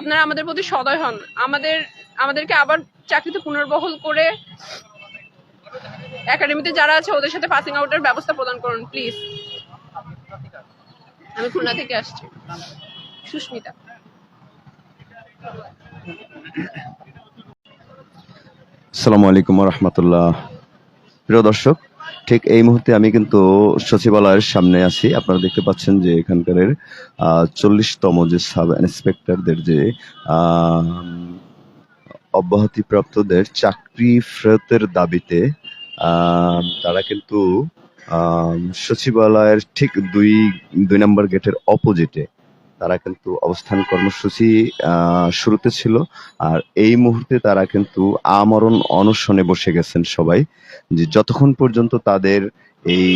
আপনারা আমাদের প্রতি সদয় হন। আমাদের, আমাদেরকে আবার চাকরিতে পুনর্বহল করে একাডেমিতে যারা আছে, ওদের সাথে পাসিং আউটের ব্যবস্থা প্রদান করুন প্লিজ আমি খুলনা থেকে আসছি। সুস্মিতা। আসসালামু আলাইকুম রহমতুল্লাহ। প্রিয় দর্শক ঠিক এই মুহূর্তে আমি কিন্তু সচিবালয়ের সামনে আছি। আপনারা দেখতে পাচ্ছেন যে এখানকার চল্লিশতম যে সাব ইন্সপেক্টরদের যে অব্যাহতিপ্রাপ্তদের চাকরি ফেরতের দাবিতে তারা কিন্তু সচিবালয়ের ঠিক দুই দুই নম্বর গেটের অপোজিটে তারা কিন্তু অবস্থান কর্মসূচি শুরুতে ছিল। আর এই মুহূর্তে তারা কিন্তু আমরণ অনশনে বসে গেছেন সবাই। যে যতক্ষণ পর্যন্ত তাদের এই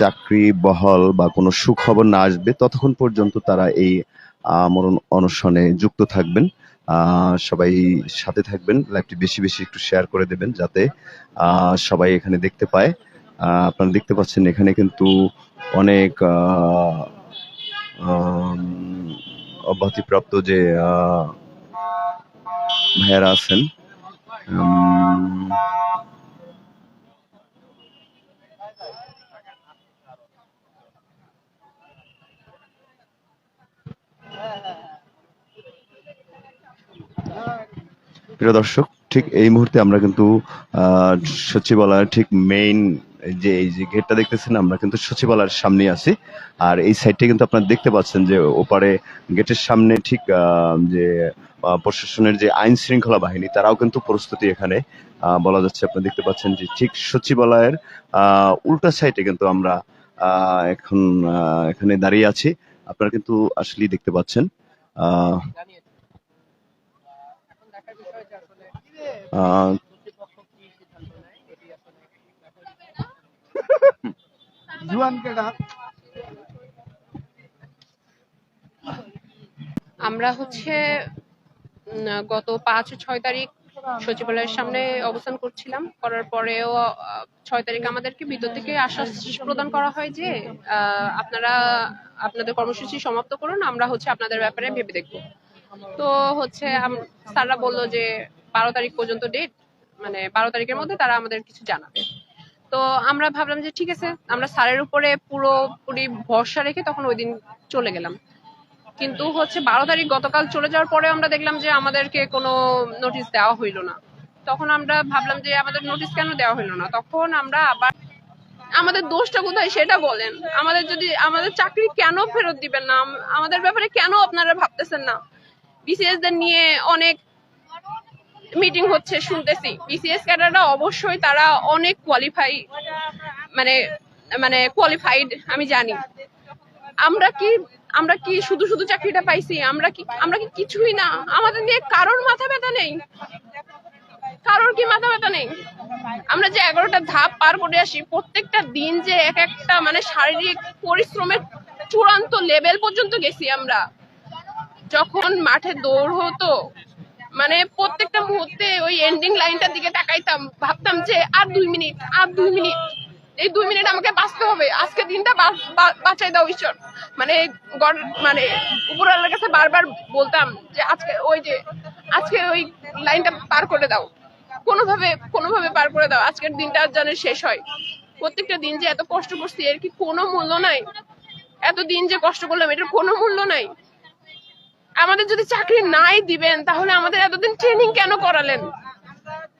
চাকরি বহল বা কোনো সুখবর না আসবে, ততক্ষণ পর্যন্ত তারা এই আমরণ অনশনে যুক্ত থাকবেন। সবাই সাথে থাকবেন, লাইভটি বেশি বেশি একটু শেয়ার করে দেবেন যাতে সবাই এখানে দেখতে পায়। আপনারা দেখতে পাচ্ছেন এখানে কিন্তু অনেক অব্যাহতিপ্রাপ্ত যে ভাইয়ারা আছেন প্রিয় দর্শক ঠিক এই মুহূর্তে আমরা কিন্তু সচিবালয়ের ঠিক মেইন যে এই যে গেটটা দেখতেছেন আমরা কিন্তু সচিবালয়ের সামনে আছি। আর এই সাইডটা কিন্তু আপনারা দেখতে পাচ্ছেন যে ওপারে গেটের সামনে ঠিক যে প্রশাসনের যে আইন শৃঙ্খলা বাহিনী তারাও কিন্তু প্রস্তুতি এখানে বলা যাচ্ছে আপনারা দেখতে পাচ্ছেন যে ঠিক সচিবালয়ের আহ, উল্টা সাইডে কিন্তু আমরা আহ, এখন এখানে দাঁড়িয়ে আছি। আপনারা কিন্তু আসলেই দেখতে পাচ্ছেন আহ আমরা হচ্ছে গত পাঁচ ছয় তারিখ সচিবালয়ের সামনে অবস্থান করছিলাম। করার পরেও ছয় তারিখ আমাদেরকে ভিতর থেকে আশ্বাস প্রদান করা হয় যে আপনারা আপনাদের কর্মসূচি সমাপ্ত করুন, আমরা হচ্ছে আপনাদের ব্যাপারে ভেবে দেখব। তো হচ্ছে স্যাররা বলল যে, বারো তারিখ পর্যন্ত ডেট মানে বারো তারিখের মধ্যে তারা আমাদের কিছু জানাবে। তো আমরা ভাবলাম যে ঠিক আছে, আমরা স্যারের উপরে পুরোপুরি ভরসা রেখে তখন ওই দিন চলে গেলাম। কিন্তু হচ্ছে বারো তারিখ গতকাল চলে যাওয়ার পরে আমরা দেখলাম যে আমাদেরকে কোনো নোটিশ দেওয়া হইল না। তখন আমরা ভাবলাম যে আমাদের নোটিশ কেন দেওয়া হইল না? তখন আমরা আবার আমাদের দোষটা কোথায় সেটা বলেন। আমাদের যদি, আমাদের চাকরি কেন ফেরত দিবেন না? আমাদের ব্যাপারে কেন আপনারা ভাবতেছেন না? বিসিএস দের নিয়ে অনেক মিটিং হচ্ছে, শুনতেছি। বিসিএস ক্যাডাররা অবশ্যই তারা অনেক কোয়ালিফাই মানে মানে কোয়ালিফাইড আমি জানি। আমরা কি আমরা কি শুধু শুধু চাকরিটা পাইছি? আমরা কি আমরা কি কিছুই না? আমাদের নিয়ে কারোর মাথা ব্যথা নেই। কারোর কি মাথা ব্যথা নেই? আমরা যে এগারোটা ধাপ পার করে আসি, প্রত্যেকটা দিন যে এক একটা মানে শারীরিক পরিশ্রমের চূড়ান্ত লেভেল পর্যন্ত গেছি আমরা। যখন মাঠে দৌড় হতো মানে প্রত্যেকটা মুহূর্তে ওই এন্ডিং লাইনটার দিকে তাকাইতাম, ভাবতাম যে আর দুই মিনিট, আর দুই মিনিট। এই দুই মিনিট আমাকে বাঁচতে হবে। আজকে দিনটা বাঁচাই দাও ঈশ্বর। মানে মানে উপরওয়ালার কাছে বারবার বলতাম যে আজকে ওই যে, আজকে ওই লাইনটা পার করে দাও। কোনোভাবে কোনোভাবে পার করে দাও। আজকের দিনটা যেন শেষ হয়। প্রত্যেকটা দিন যে এত কষ্ট করছি, এর কি কোনো মূল্য নাই? এত দিন যে কষ্ট করলাম, এটার কোনো মূল্য নাই? আমাদের যদি চাকরি নাই দিবেন, তাহলে আমাদের এতদিন ট্রেনিং কেন করালেন?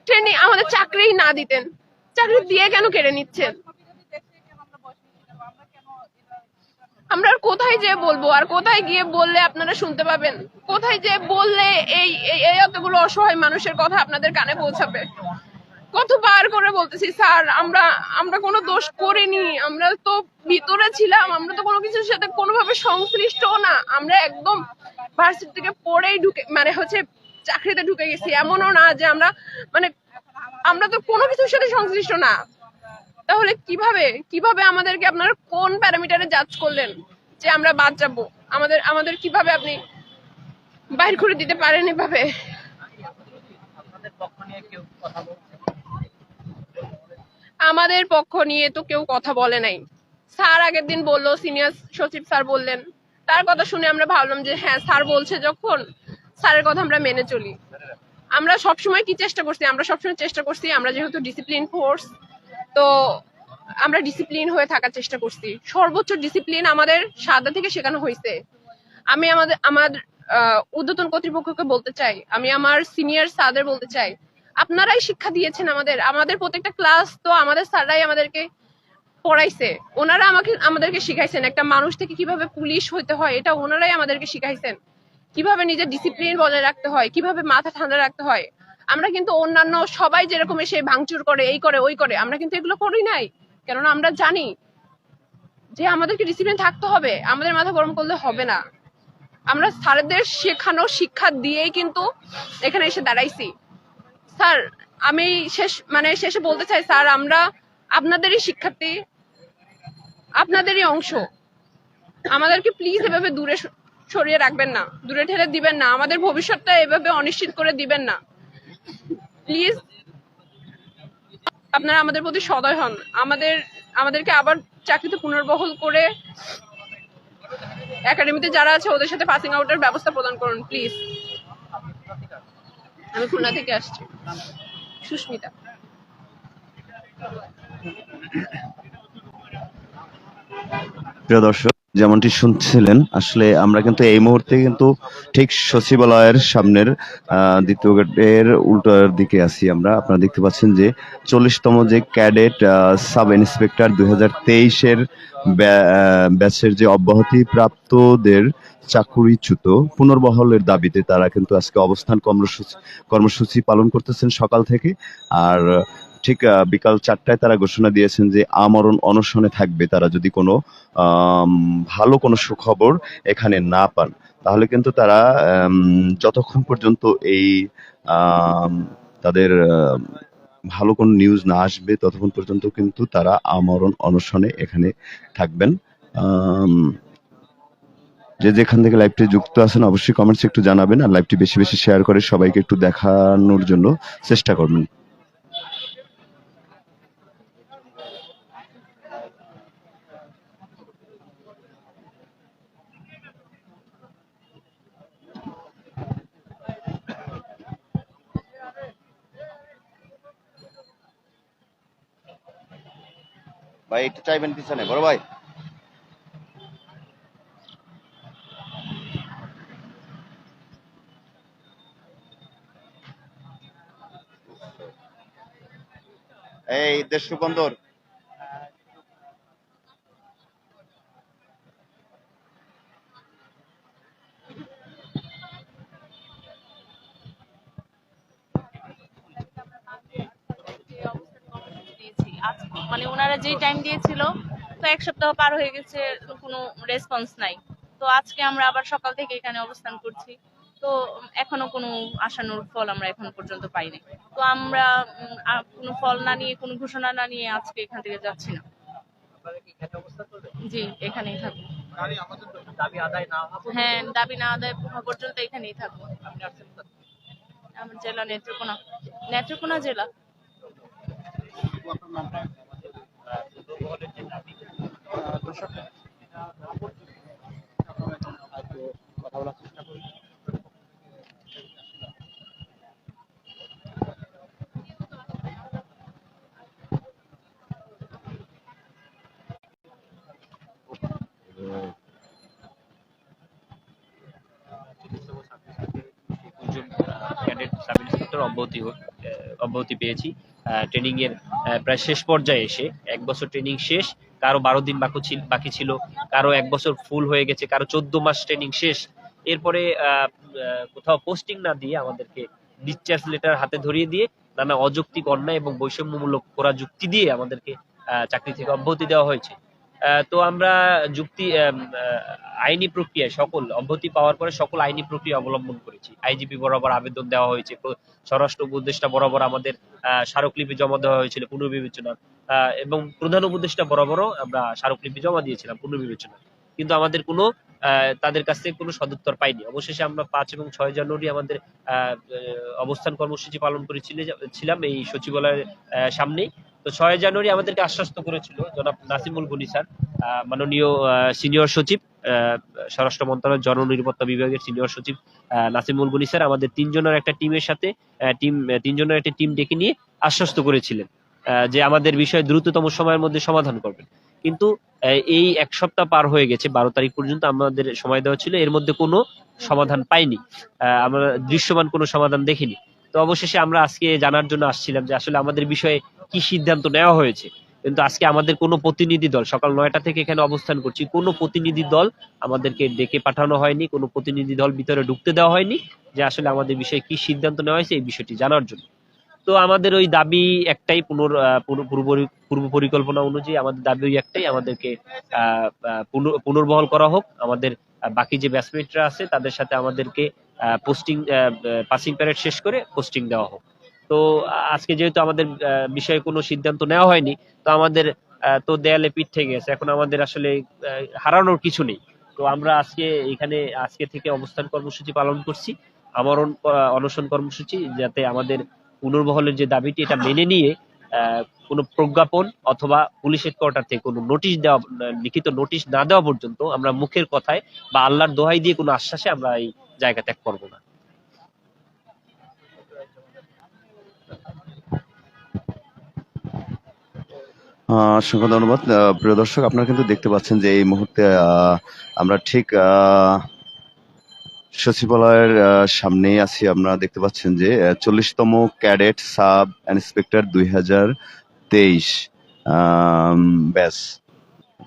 ট্রেনিং আমাদের চাকরি না দিতেন। চাকরি দিয়ে কেন কেড়ে নিচ্ছেন? আমরা কোথায় যে বলব? আর কোথায় গিয়ে বললে আপনারা শুনতে পাবেন? কোথায় যে বললে এই, এই- এতগুলো অসহায় মানুষের কথা আপনাদের কানে পৌঁছাবে? কতবার করে বলতেছি, স্যার, আমরা আমরা কোনো দোষ করিনি। আমরা তো ভিতরে ছিলাম। আমরা তো কোনো কিছুর সাথে কোনোভাবে সংশ্লিষ্ট না। আমরা একদম ভার্সিটি থেকে পড়েই ঢুকে মানে হচ্ছে চাকরিতে ঢুকে গেছি। এমনও না যে আমরা মানে আমরা তো কোনো কিছুর সাথে সংশ্লিষ্ট না। তাহলে কীভাবে কীভাবে আমাদেরকে আপনারা কোন প্যারামিটারে জাজ করলেন যে আমরা বাদ যাব? আমাদের আমাদের কীভাবে আপনি বাইর করে দিতে পারেন এভাবে? আমাদের পক্ষ নিয়ে তো কেউ কথা বলে নাই। স্যার আগের দিন বলল সিনিয়র সচিব স্যার বললেন তার কথা শুনে আমরা ভাবলাম যে হ্যাঁ স্যার বলছে যখন, স্যারের কথা আমরা মেনে চলি। আমরা সবসময় কি চেষ্টা করছি? আমরা সবসময় চেষ্টা করছি, আমরা যেহেতু ডিসিপ্লিন ফোর্স তো আমরা ডিসিপ্লিন হয়ে থাকার চেষ্টা করছি। সর্বোচ্চ ডিসিপ্লিন আমাদের সাদা থেকে শেখানো হয়েছে। আমি আমাদের, আমার ঊর্ধ্বতন কর্তৃপক্ষকে বলতে চাই, আমি আমার সিনিয়র স্যারদের বলতে চাই, আপনারাই শিক্ষা দিয়েছেন আমাদের। আমাদের প্রত্যেকটা ক্লাস তো আমাদের স্যাররাই আমাদেরকে পড়াইছে। ওনারা আমাকে, আমাদেরকে শিখাইছেন। একটা মানুষ থেকে কীভাবে পুলিশ হতে হয়, এটা ওনারাই আমাদেরকে শিখাইছেন। কীভাবে নিজের ডিসিপ্লিন বজায় রাখতে হয়, কীভাবে মাথা ঠান্ডা রাখতে হয়। আমরা কিন্তু অন্যান্য সবাই যেরকম এসে ভাঙচুর করে, এই করে, ওই করে, আমরা কিন্তু এগুলো করি নাই। কেননা আমরা জানি যে আমাদেরকে ডিসিপ্লিন থাকতে হবে, আমাদের মাথা গরম করলে হবে না। আমরা স্যারদের শেখানো শিক্ষা দিয়েই কিন্তু এখানে এসে দাঁড়াইছি। স্যার, আমি শেষ মানে শেষে বলতে চাই, স্যার, আমরা আপনাদেরই শিক্ষার্থী আপনাদেরই অংশ। আমাদেরকে প্লিজ এভাবে দূরে সরিয়ে রাখবেন না। দূরে ঠেলে দিবেন না। আমাদের ভবিষ্যৎটা এভাবে অনিশ্চিত করে দিবেন না। প্লিজ আপনারা আমাদের প্রতি সদয় হন। আমাদের, আমাদেরকে আবার চাকরিতে পুনর্বহল করে একাডেমিতে যারা আছে, ওদের সাথে পাসিং আউটের ব্যবস্থা প্রদান করুন প্লিজ আমি খুলনা থেকে আসছি। সুস্মিতা। প্রিয় দর্শক, যেমনটি শুনছিলেন, আসলে আমরা কিন্তু এই মুহূর্তে কিন্তু ঠিক সচিবালয়ের সামনের দ্বিতীয় গেটের উল্টার দিকে আছি আমরা। আপনারা দেখতে পাচ্ছেন যে চল্লিশতম যে ক্যাডেট সাব ইন্সপেক্টর দুই হাজার তেইশের ব্যাচের যে অব্যাহতি প্রাপ্তদের চাকুরিচ্যুত পুনর্বহলের দাবিতে তারা কিন্তু আজকে অবস্থান কর্মসূচি কর্মসূচি পালন করতেছেন সকাল থেকে। আর ঠিক বিকাল চারটায় তারা ঘোষণা দিয়েছেন যে আমরণ অনশনে থাকবে তারা যদি কোনো ভালো কোনো সুখবর এখানে না পান। তাহলে কিন্তু তারা যতক্ষণ পর্যন্ত এই তাদের ভালো কোনো নিউজ না আসবে, ততক্ষণ পর্যন্ত কিন্তু তারা আমরণ অনশনে এখানে থাকবেন। যে যেখান থেকে লাইভটি যুক্ত আছেন অবশ্যই কমেন্টস একটু জানাবেন, আর লাইভটি বেশি বেশি শেয়ার করে সবাইকে একটু দেখানোর জন্য চেষ্টা করবেন। ভাই একটু চাইবেন পিছনে বড় ভাই। এই দেশ বন্দর আজ মানে ওনারা যেই টাইম দিয়েছিল তো এক সপ্তাহ পার হয়ে গেছে কোনো রেসপন্স নাই। তো আজকে আমরা আবার সকাল থেকে এখানে অবস্থান করছি। তো এখনও কোনো আশানুর ফল আমরা এখন পর্যন্ত পাইনি। তো আমরা কোনো ফল না নিয়ে কোনো ঘোষণা না নিয়ে আজকে এখান থেকে যাচ্ছি না। জি এখানেই থাকব। হ্যাঁ দাবি না আদায় হওয়া পর্যন্ত এখানেই থাকব। আমার জেলা নেত্রকোনা নেত্রকোনা জেলা। ক্যাডেট সাব ইন্সপেক্টর অব্যাহতি অব্যাহতি পেয়েছি। ট্রেনিং এর প্রায় শেষ পর্যায়ে এসে, এক বছর ট্রেনিং শেষ, কারও বারো দিন বাকি ছিল বাকি ছিল, কারও এক বছর ফুল হয়ে গেছে, কারও চোদ্দ মাস ট্রেনিং শেষ। এরপরে কোথাও পোস্টিং না দিয়ে আমাদেরকে ডিসচার্জ লেটার হাতে ধরিয়ে দিয়ে নানা অযৌক্তিক অন্যায় এবং বৈষম্যমূলক করা যুক্তি দিয়ে আমাদেরকে চাকরি থেকে অব্যাহতি দেওয়া হয়েছে। তো আমরা যুক্তি আইনি প্রক্রিয়ায় সকল, অব্যাহতি পাওয়ার পরে সকল আইনি প্রক্রিয়া অবলম্বন করেছি। আইজিপি বরাবর আবেদন দেওয়া হয়েছে স্বরাষ্ট্র উপদেষ্টা বরাবর আমাদের স্মারকলিপি জমা দেওয়া হয়েছিল পুনর্বিবেচনা এবং প্রধান উপদেষ্টা বরাবরও আমরা স্মারকলিপি জমা দিয়েছিলাম পুনর্বিবেচনা। কিন্তু আমাদের কোনো তাদের কাছ থেকে কোনো সদুত্তর পাইনি। অবশেষে আমরা পাঁচ এবং ছয় জানুয়ারি আমাদের অবস্থান কর্মসূচি পালন করেছিলাম এই সচিবালয়ের সামনেই। তো ছয় জানুয়ারি আমাদেরকে আশ্বস্ত করেছিল জনাব নাসিমুল গনি স্যার মাননীয় সিনিয়র সচিব স্বরাষ্ট্র মন্ত্রণালয়ের জননিরাপত্তা বিভাগের সিনিয়র সচিব নাসিমুল গনি স্যার আমাদের তিনজনের একটা টিমের সাথে টিম তিনজনের একটা টিম ডেকে নিয়ে আশ্বস্ত করেছিলেন যে আমাদের বিষয়ে দ্রুততম সময়ের মধ্যে সমাধান করবেন। কিন্তু এই এক সপ্তাহ পার হয়ে গেছে, বারো তারিখ পর্যন্ত আমাদের সময় দেওয়া ছিল, এর মধ্যে কোনো সমাধান পাইনি আমরা দৃশ্যমান কোনো সমাধান দেখিনি। তো অবশেষে আমরা আজকে জানার জন্য আসছিলাম যে আসলে আমাদের বিষয়ে কি সিদ্ধান্ত নেওয়া হয়েছে। কিন্তু আজকে আমাদের কোনো প্রতিনিধি দল সকাল নয়টা থেকে এখানে অবস্থান করছি কোনো প্রতিনিধি দল আমাদেরকে ডেকে পাঠানো হয়নি কোনো প্রতিনিধি দল ভিতরে ঢুকতে দেওয়া হয়নি যে আসলে আমাদের বিষয়ে কি সিদ্ধান্ত নেওয়া হয়েছে এই বিষয়টি জানার জন্য। তো আমাদের ওই দাবি একটাই পুনর পূর্ব পরিকল্পনা অনুযায়ী আমাদের দাবি একটাই আমাদেরকে আহ, আহ, পুনর- পুনর্বহাল করা হোক আমাদের বাকি যে ব্যাচমেটরা আছে, তাদের সাথে আমাদেরকে পোস্টিং পাসিং প্যারেড শেষ করে পোস্টিং দেওয়া হোক। তো আজকে যেহেতু আমাদের বিষয়ে কোনো সিদ্ধান্ত নেওয়া হয়নি, তো আমাদের তো দেয়ালে পিঠ থেকে গেছে। এখন আমাদের আসলে হারানোর কিছু নেই। তো আমরা আজকে এখানে, আজকে থেকে অবস্থান কর্মসূচি পালন করছি। আমরণ অনশন কর্মসূচি, যাতে আমাদের পুনর্বহলের যে দাবিটি, এটা মেনে নিয়ে কোনো প্রজ্ঞাপন অথবা পুলিশ হেডকোয়ার্টার থেকে কোনো নোটিশ দেওয়া, লিখিত নোটিশ না দেওয়া পর্যন্ত আমরা মুখের কথায় বা আল্লাহর দোহাই দিয়ে কোনো আশ্বাসে আমরা এই জায়গা ত্যাগ করব না। অসংখ্য ধন্যবাদ। প্রিয় দর্শক, আপনারা কিন্তু দেখতে পাচ্ছেন যে এই মুহূর্তে আমরা ঠিক সচিবালয়ের আহ, সামনেই আছি। আমরা দেখতে পাচ্ছেন যে চল্লিশতম ক্যাডেট সাব ইন্সপেক্টর দুই হাজার তেইশ। ব্যাস।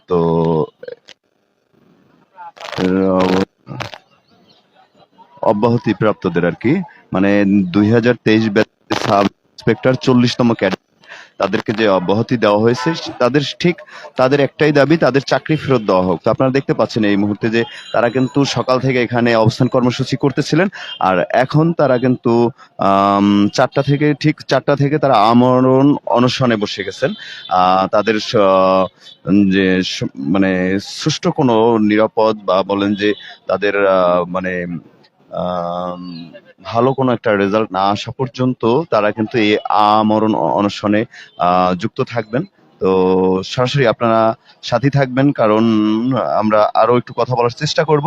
তো অব্যাহতি প্রাপ্তদের আর কি। মানে দুই হাজার তেইশ সাব ইন্সপেক্টর চল্লিশতম ক্যাডেট তাদেরকে যে অব্যাহতি দেওয়া হয়েছে, তাদের ঠিক তাদের একটাই দাবি, তাদের চাকরি ফেরত দেওয়া হোক। তো আপনারা দেখতে পাচ্ছেন এই মুহূর্তে যে তারা কিন্তু সকাল থেকে এখানে অবস্থান কর্মসূচি করতেছিলেন। আর এখন তারা কিন্তু চারটা থেকে ঠিক চারটা থেকে তারা আমরণ অনশনে বসে গেছেন। তাদের যে মানে সুষ্ঠু কোনো নিরাপদ বা বলেন যে তাদের মানে ভালো কোনো একটা রেজাল্ট না আসা পর্যন্ত তারা কিন্তু এই আমরণ অনশনে যুক্ত থাকবেন। তো সরাসরি আপনারা সাথী থাকবেন, কারণ আমরা আরও একটু কথা বলার চেষ্টা করব।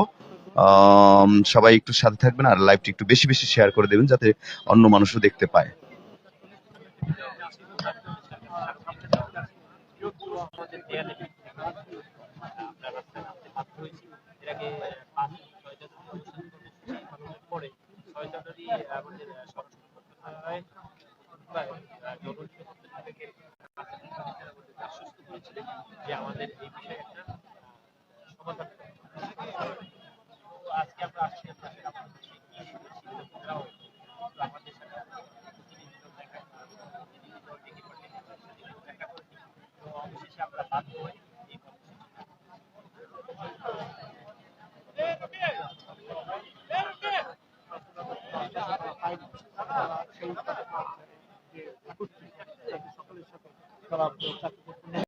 সবাই একটু সাথে থাকবেন আর লাইভটি একটু বেশি বেশি শেয়ার করে দেবেন যাতে অন্য মানুষও দেখতে পায় পিঠ থেকে আমরা রাস্তায় নামতে বাধ্য হয়েছি এর আগে পাঁচ ছয় জানুয়ারি অবস্থান কর্মসূচি পালনের পরে ছয় জানুয়ারি আমাদের